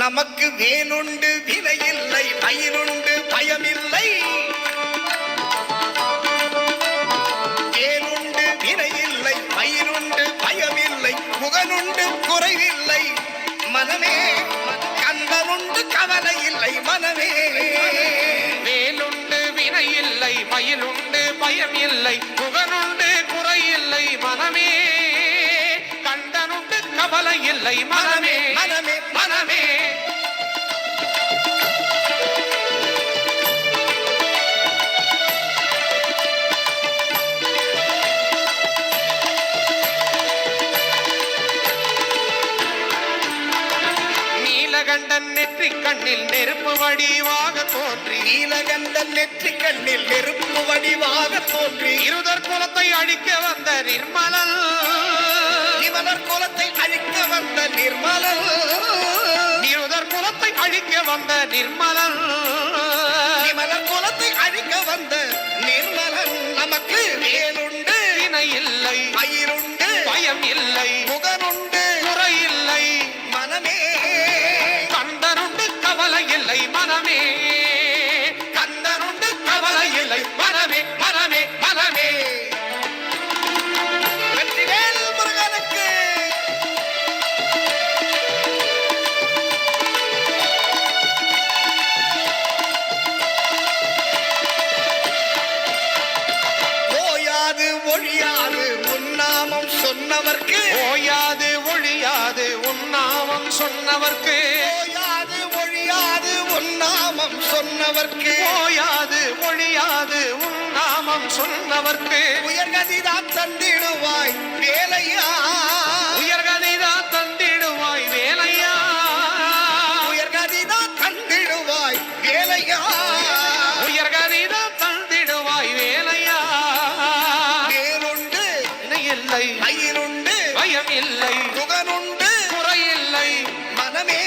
நமக்கு வேலுண்டு வினையில்லை பயிருண்டு பயமில்லை. வேலுண்டு வினையில்லை பயிருண்டு பயமில்லை புகழுண்டு குறைவில்லை. மனமே கந்தனுண்டு கவலை இல்லை மனமே. வேலுண்டு வினை இல்லை மயிலுண்டு பயம் இல்லை புகனுண்டு குறையில்லை மனமே. கண்டனுண்டு கவலை இல்லை மனமே. நீலகண்டன் நெற்றி கண்ணில் நெருப்பு வடிவாக தோன்றி. நீலகண்டன் நெற்றி கண்ணில் நெருப்பு வடிவாக தோன்றி. இருதர் குலத்தை அழிக்க வந்த நிர்மலன். இவனர் குலத்தை அழிக்க வந்த நிர்மலன். இருதர் குலத்தை அழிக்க வந்த நிர்மலன். இவனர் குலத்தை அழிக்க வந்த ஓயாது ஒழியாது உன்னாமம் சொன்னவர்க்கு. ஓயாது ஒழியாது உன்னாமம் சொன்னவர்க்கு. ஓயாது ஒழியாது உன்னாமம் சொன்னவர்க்கு. ஓயாது ஒழியாது உன்னாமம் சொன்னவர்க்கு. உயர்கதிதான் தந்திடுவாய் வேலையா? இல்லை. ஐயனுண்டு பயம் இல்லை குகனுண்டு குறையில்லை. மனமே